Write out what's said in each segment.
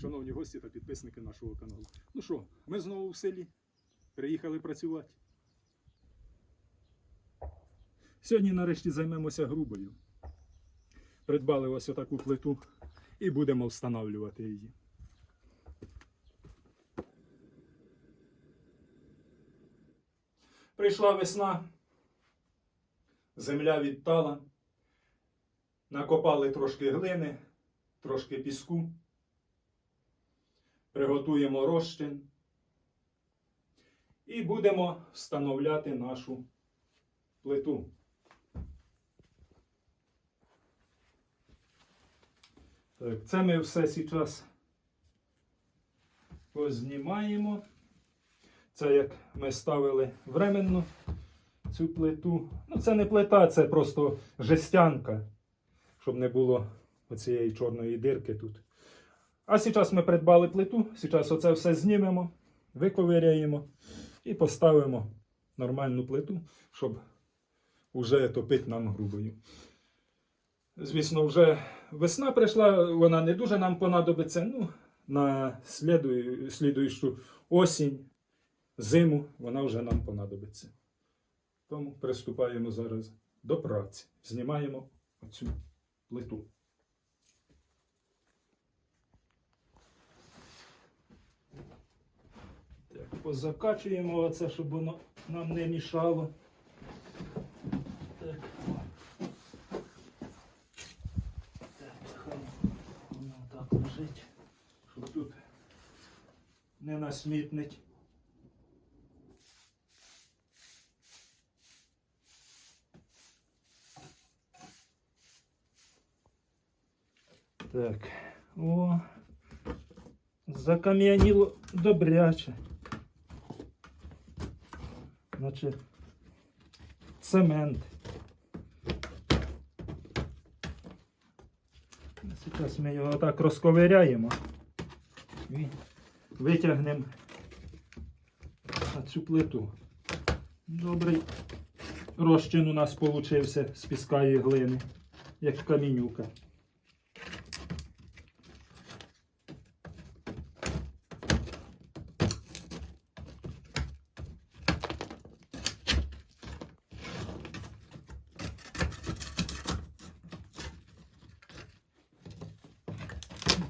Шановні гості та підписники нашого каналу. Ну що, ми знову в селі. Приїхали працювати. Сьогодні нарешті займемося грубою. Придбали ось отаку плиту і будемо встановлювати її. Прийшла весна, земля відтала, накопали трошки глини, трошки піску, приготуємо розчин і будемо встановляти нашу плиту. Так, це ми все зараз познімаємо. Це як ми ставили временно цю плиту. Ну, це не плита, це просто жестянка, щоб не було оцієї чорної дирки тут. А зараз ми придбали плиту, зараз оце все знімемо, виковиряємо і поставимо нормальну плиту, щоб вже топити нам грубою. Звісно, вже весна прийшла, вона не дуже нам понадобиться. Ну, на слідую, слідуючу осінь, зиму вона вже нам понадобиться. Тому приступаємо зараз до праці. Знімаємо оцю плиту. Так, позакачуємо оце, щоб воно нам не мішало. Так. Так, хай воно так лежить, щоб тут не насмітнить. Так, о, закам'яніло добряче. Значить, цемент. Зараз ми його так розковиряємо і витягнемо на цю плиту. Добрий розчин у нас получився з піска і глини, як камінюка.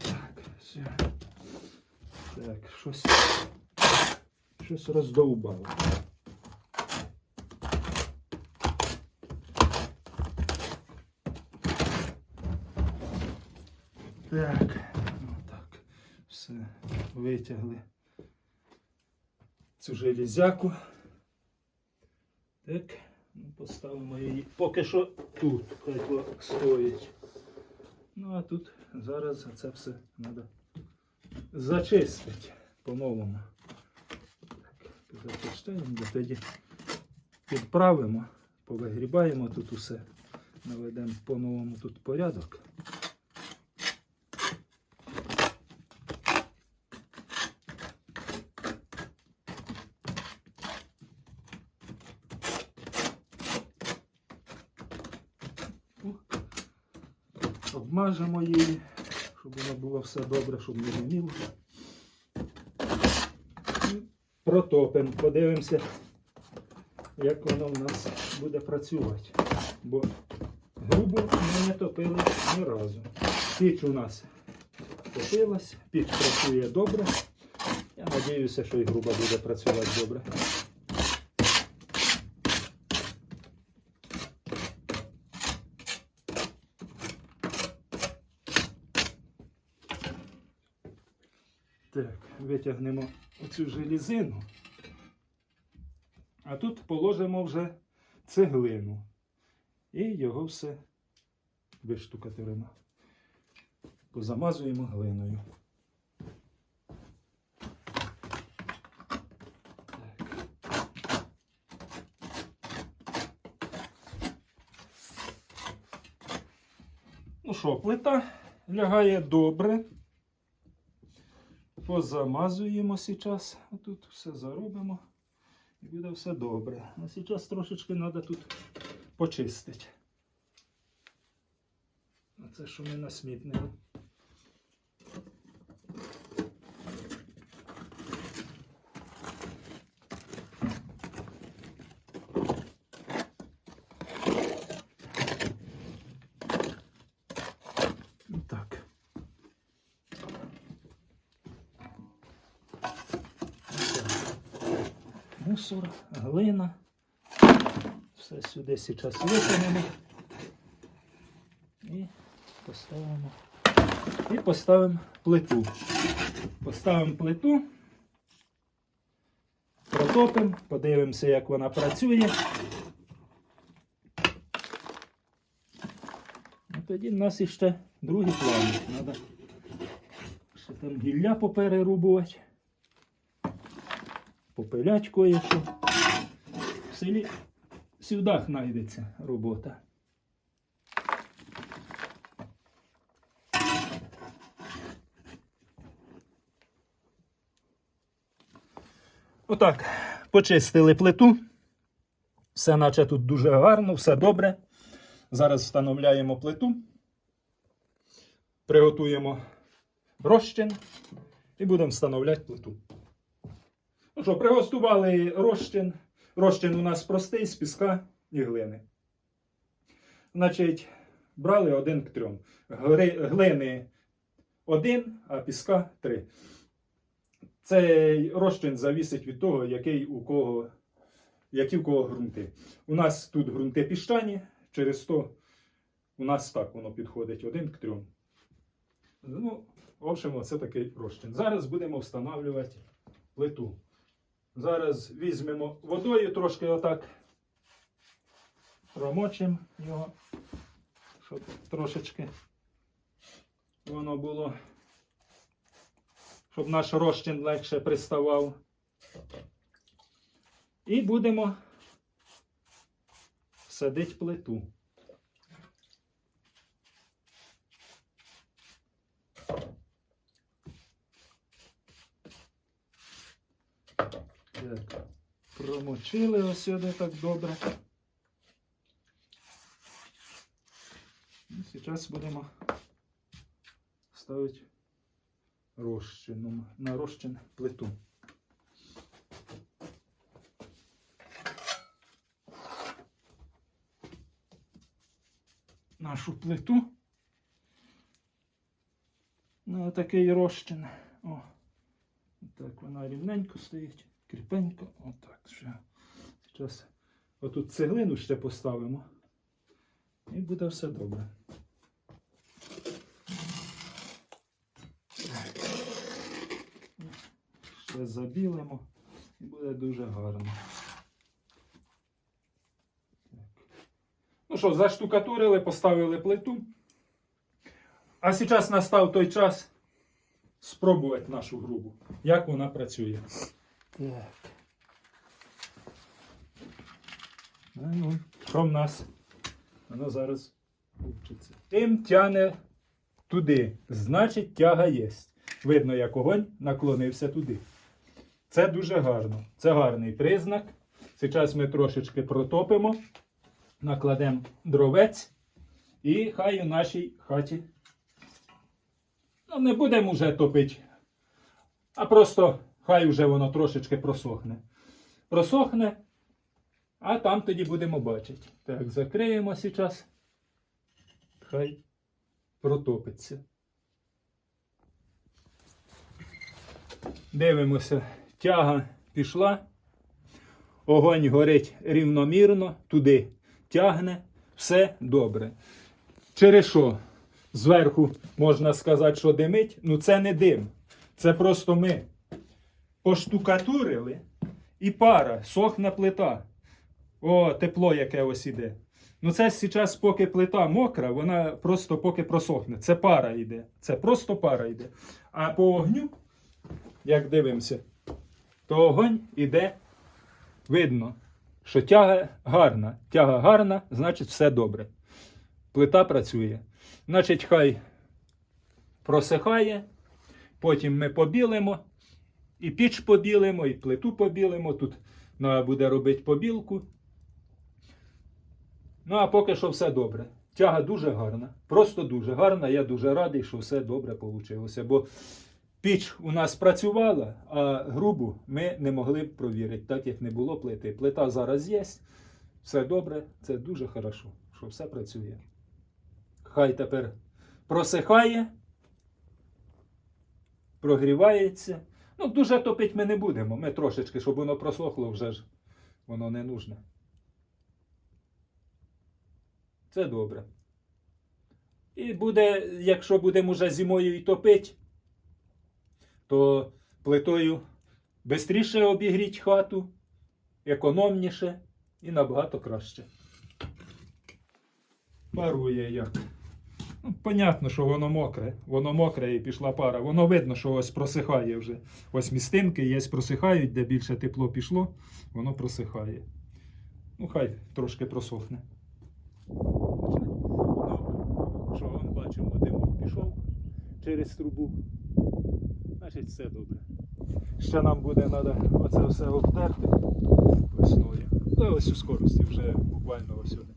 Так, все. Так, щось, щось роздовбало. Так, ну так, все, витягли цю железяку. Так, ну, поставимо її поки що тут, хай стоїть. Ну а тут зараз це все треба зачистити зачищаємо, бо тоді підправимо, повигрібаємо тут усе, наведемо по-новому тут порядок. Обмажемо її, щоб воно було все добре, щоб не гнило. Протопимо, подивимося, як воно в нас буде працювати. Бо грубо ми не топили ні разу. Піч у нас топилась, піч працює добре. Я сподіваюся, що і груба буде працювати добре. Так, витягнемо оцю желізину. А тут положимо вже цеглину. І його все виштукатуримо. Позамазуємо глиною. Ну що, плита лягає добре. Позамазуємо зараз. Тут все заробимо. І буде все добре. А зараз трошечки треба тут почистити. А це що ми насмітнили. Агресор, глина. Все сюди зараз викинемо. І поставимо. І поставимо плиту. Поставимо плиту. Протопимо, подивимося, як вона працює. Ну, тоді в нас іще другий план. Треба ще там гілля поперерубувати. Попилять кое-що. В селі сюди знайдеться робота. Отак, почистили плиту. Все наче тут дуже гарно, все добре. Зараз встановляємо плиту. Приготуємо розчин і будемо встановляти плиту. Що, приготували розчин. Розчин у нас простий з піска і глини. Значить, брали один к трьом. Глини один, а піска три. Цей розчин завісить від того, який у кого, які у кого ґрунти. У нас тут ґрунти піщані, через то у нас так воно підходить один к трьом. Ну, в общем, це такий розчин. Зараз будемо встановлювати плиту. Зараз візьмемо водою трошки отак. Промочимо його, щоб трошечки воно було, щоб наш розчин легше приставав. І будемо садити плиту. Так, промочили ось сюди так добре. І зараз будемо ставити розчином на розчин плиту. Нашу плиту. На такий розчин. О. Так, вона рівненько стоїть, кріпенько. Отак. Все. Зараз отут цеглину ще поставимо. І буде все добре. Ще забілимо і буде дуже гарно. Так. Ну що, заштукатурили, поставили плиту. А зараз настав той час спробувати нашу грубу, як вона працює. Так. А ну, що в нас? Воно зараз вчиться. Тим тяне туди. Значить, тяга є. Видно, як огонь наклонився туди. Це дуже гарно. Це гарний признак. Зараз ми трошечки протопимо, накладемо дровець і хай у нашій хаті Ну, не будемо вже топити, а просто хай вже воно трошечки просохне. Просохне, а там тоді будемо бачити. Так, закриємо зараз. Хай протопиться. Дивимося, тяга пішла. Огонь горить рівномірно, туди тягне, все добре. Через що? Зверху можна сказати, що димить. Ну це не дим. Це просто ми поштукатурили і пара, сохне плита. О, тепло яке ось іде. Ну це зараз, поки плита мокра, вона просто поки просохне. Це пара йде. Це просто пара йде. А по огню, як дивимося, то огонь іде, видно, що тяга гарна. Тяга гарна, значить все добре. Плита працює. Значить, хай просихає, потім ми побілимо, і піч побілимо, і плиту побілимо. Тут треба буде робити побілку. Ну, а поки що все добре. Тяга дуже гарна, просто дуже гарна. Я дуже радий, що все добре вийшло. Бо піч у нас працювала, а грубу ми не могли б провірити, так як не було плити. Плита зараз є, все добре, це дуже хорошо, що все працює. Хай тепер просихає, прогрівається, Ну, дуже топити ми не будемо. Ми трошечки, щоб воно просохло, вже ж воно не нужне. Це добре. І буде, якщо будемо вже зимою і топити, то плитою швидше обігріть хату, економніше і набагато краще. Парує як. Ну, понятно, що воно мокре. Воно мокре і пішла пара. Воно видно, що ось просихає вже. Ось містинки є, просихають, де більше тепло пішло, воно просихає. Ну, хай трошки просохне. Ну, що вон бачимо, димок пішов через трубу. Значить, все добре. Ще нам буде треба оце все обтерти весною. Та ось у скорості вже буквально ось сюди.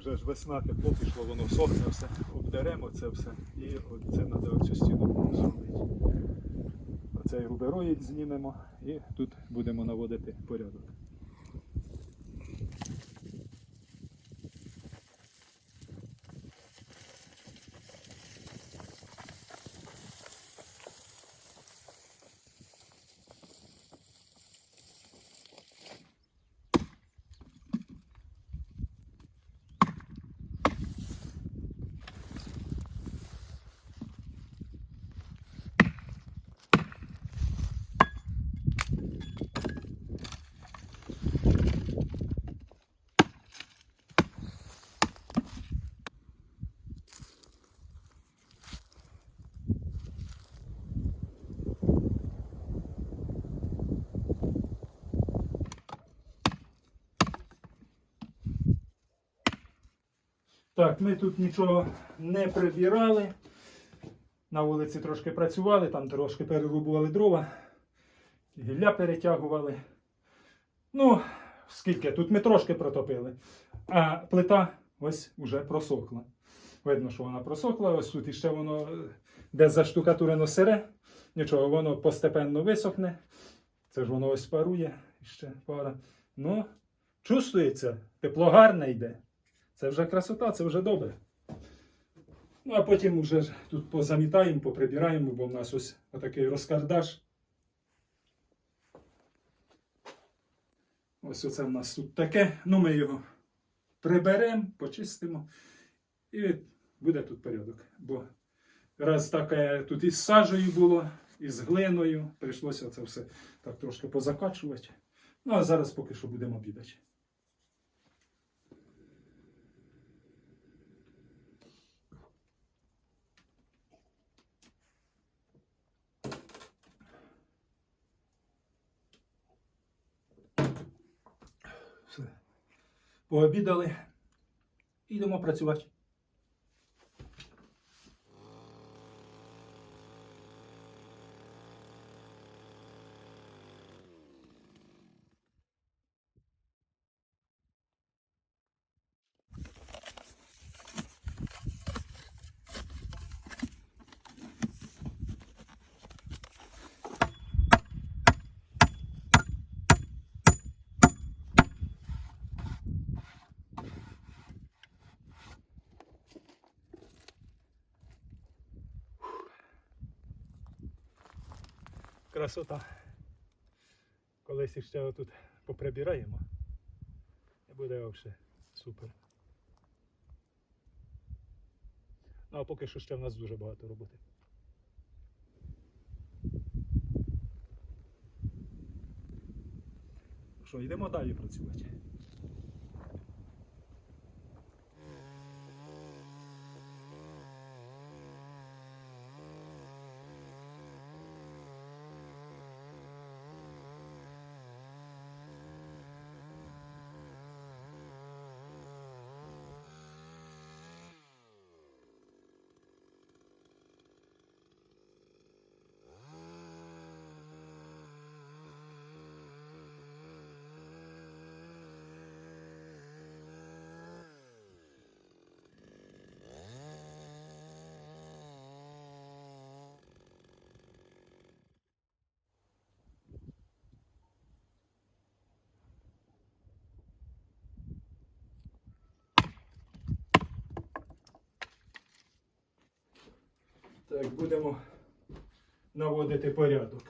Вже ж весна, тепло пішло, воно сохне все, обдеремо це все. І це треба оцю стіну зробити. Оцей рубероїд знімемо і тут будемо наводити порядок. Так, ми тут нічого не прибирали. На вулиці трошки працювали, там трошки перерубували дрова, гілля перетягували. Ну, скільки? Тут ми трошки протопили. А плита ось уже просохла. Видно, що вона просохла. Ось тут іще воно, де заштукатурено сире. Нічого, воно постепенно висохне. Це ж воно ось парує, іще пара. Ну, чувствується, тепло гарне йде. Це вже красота, це вже добре. Ну, а потім вже тут позамітаємо, поприбираємо, бо в нас ось отакий розкардаш. Ось оце в нас тут таке. Ну, ми його приберемо, почистимо. І буде тут порядок. Бо раз таке тут із сажею було, і з глиною, прийшлося це все так трошки позакачувати. Ну, а зараз поки що будемо обідати. Пообідали. Йдемо працювати. Красота. Колись іще отут поприбираємо. І буде взагалі супер. Ну а поки що ще в нас дуже багато роботи. Що, йдемо далі працювати. Так, будемо наводити порядок.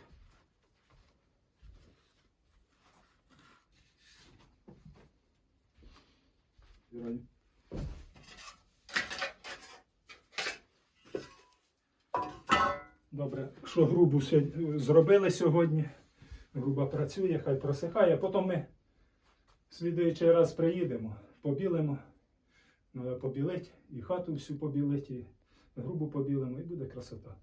Добре, що грубу зробили сьогодні. Груба працює, хай просихає. Потім ми слідуючий раз приїдемо, побілимо. Треба побілити, і хату всю побілити, і грубу побілимо, і буде красота.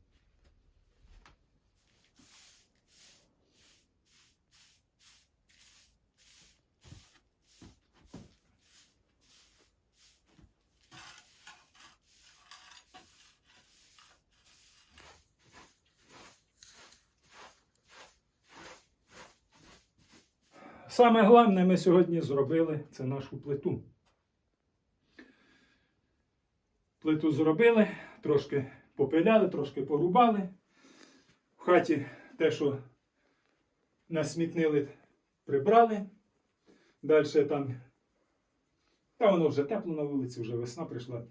Саме головне ми сьогодні зробили це нашу плиту. Плиту зробили, трошки попиляли, трошки порубали. В хаті те, що насмітнили, прибрали. Далі там, та воно вже тепло на вулиці, вже весна прийшла.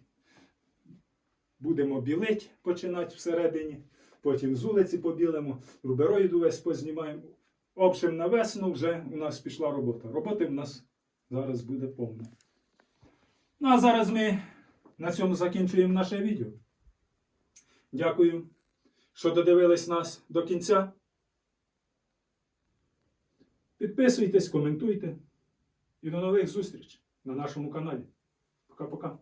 Будемо білить, починати всередині. Потім з вулиці побілимо, рубероїд увесь познімаємо. Общем, на весну вже у нас пішла робота. Роботи в нас зараз буде повно. Ну а зараз ми на цьому закінчуємо наше відео. Дякую, що додивились нас до кінця. Підписуйтесь, коментуйте. І до нових зустріч на нашому каналі. Пока-пока.